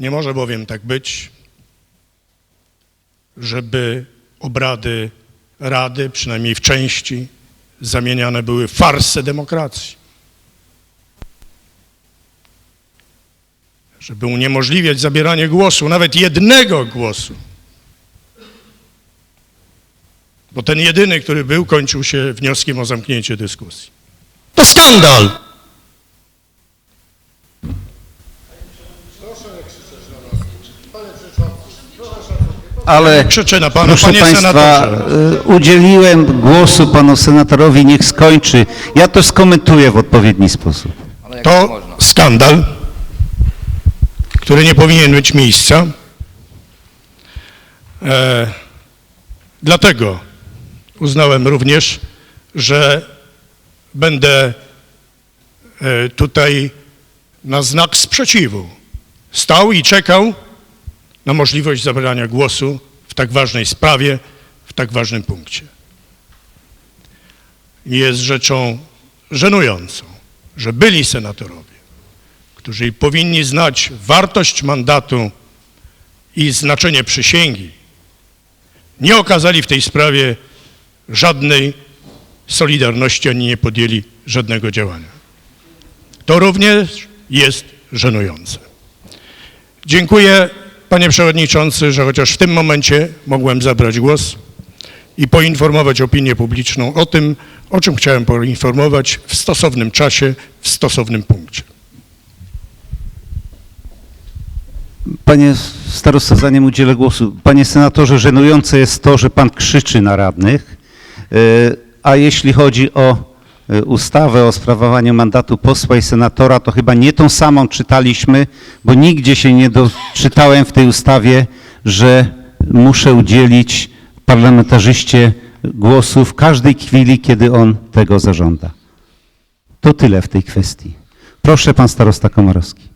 Nie może bowiem tak być, żeby obrady Rady, przynajmniej w części, zamieniane były w farsę demokracji. Żeby uniemożliwiać zabieranie głosu, nawet jednego głosu. Bo ten jedyny, który był, kończył się wnioskiem o zamknięcie dyskusji. To skandal! Ale Krzyczę na pana, proszę panie Państwa, senatorze. y, udzieliłem głosu panu senatorowi, niech skończy. Ja to skomentuję w odpowiedni sposób. To skandal, który nie powinien mieć miejsca. E, dlatego uznałem również, że będę e, tutaj na znak sprzeciwu stał i czekał na możliwość zabrania głosu w tak ważnej sprawie, w tak ważnym punkcie. Jest rzeczą żenującą, że byli senatorowie, którzy powinni znać wartość mandatu i znaczenie przysięgi, nie okazali w tej sprawie żadnej solidarności ani nie podjęli żadnego działania. To również jest żenujące. Dziękuję, panie przewodniczący, że chociaż w tym momencie mogłem zabrać głos i poinformować opinię publiczną o tym, o czym chciałem poinformować w stosownym czasie, w stosownym punkcie. Panie starosto, zanim udzielę głosu, panie senatorze, żenujące jest to, że pan krzyczy na radnych, y, a jeśli chodzi o ustawę o sprawowaniu mandatu posła i senatora, to chyba nie tą samą czytaliśmy, bo nigdzie się nie doczytałem w tej ustawie, że muszę udzielić parlamentarzyście głosu w każdej chwili, kiedy on tego zażąda. To tyle w tej kwestii. Proszę, pan starosta Komorowski.